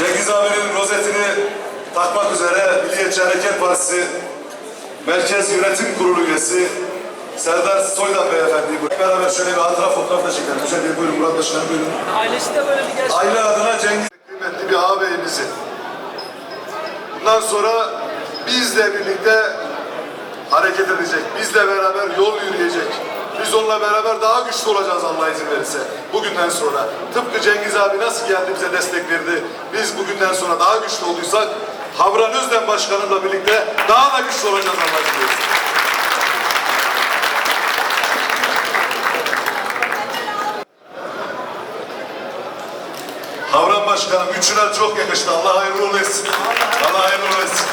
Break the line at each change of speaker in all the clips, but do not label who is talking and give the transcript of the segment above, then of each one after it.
Cengiz abinin rozetini takmak üzere Milliyetçi Hareket Partisi Merkez Yönetim Kurulu üyesi Serdar Soydan Beyefendi. Beraber şöyle bir hatıra fotoğraf da çekelim. Güzel bir buyurun Murat Başkanım buyurun.
Ailesi de böyle bir genç.
Aile adına Cengiz kıymetli bir ağabeyimizi. Bundan sonra bizle birlikte hareket edecek. Bizle beraber yol yürüyecek. Biz onunla beraber daha güçlü olacağız Allah izin verirse. Bugünden sonra. Tıpkı Cengiz abi nasıl geldi bize destek verdi. Biz bugünden sonra daha güçlü olduysak Havran Özden Başkanımla birlikte daha da güçlü olacağız Allah izin verirse. Havran Başkanım üçüne çok yakıştı. Allah hayırlı uğurlu etsin. Allah hayırlı uğurlu etsin.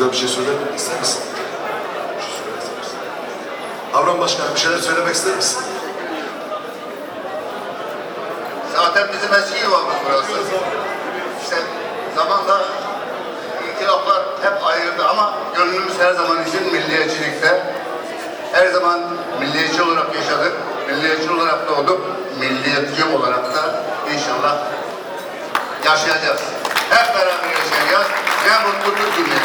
Bir şey? Bir şey söylemek ister misin? Havran Başkanım bir şeyler söylemek ister misin?
Zaten bizim eski yuvamız burası. İşte zamanla inkılaplar hep ayırdı ama gönlümüz her zaman için milliyetçilikte. Her zaman milliyetçi olarak yaşadık. Milliyetçi olarak doğduk. Milliyetçi olarak da inşallah yaşayacağız. Hep beraber yaşayacağız. Ne mutlu Türkiye'ye.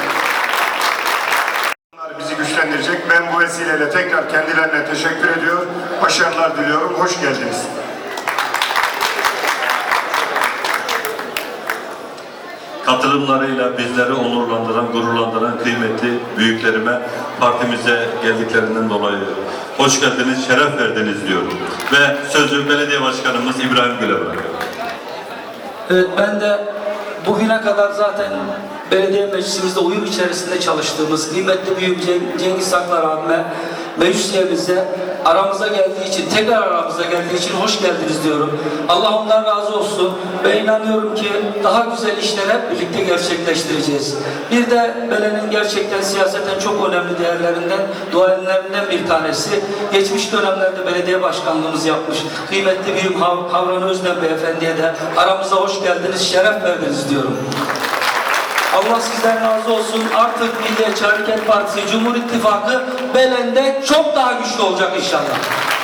Ben bu vesileyle tekrar kendilerine teşekkür ediyor. Başarılar diliyorum. Hoş geldiniz.
katılımlarıyla bizleri onurlandıran, gururlandıran kıymetli büyüklerime partimize geldiklerinden dolayı hoş geldiniz, şeref verdiniz diyorum. Ve sözü belediye başkanımız İbrahim Gül'e bırakıyorum.
Evet ben de bugüne kadar zaten belediye meclisimizde uyum içerisinde çalıştığımız kıymetli büyük Ceng- Cengiz Saklar abime meclis üyemize aramıza geldiği için, tekrar aramıza geldiği için hoş geldiniz diyorum. Allah ondan razı olsun ve inanıyorum ki daha güzel işler hep birlikte gerçekleştireceğiz. Bir de Belen'in gerçekten siyaseten çok önemli değerlerinden, duayenlerinden bir tanesi. Geçmiş dönemlerde belediye başkanlığımız yapmış. Kıymetli büyük Hav- Havran Özden Beyefendi'ye de aramıza hoş geldiniz, şeref verdiniz diyorum. Allah sizden razı olsun. Artık Milliyetçi Hareket Partisi, Cumhur İttifakı Belen'de çok daha güçlü olacak inşallah.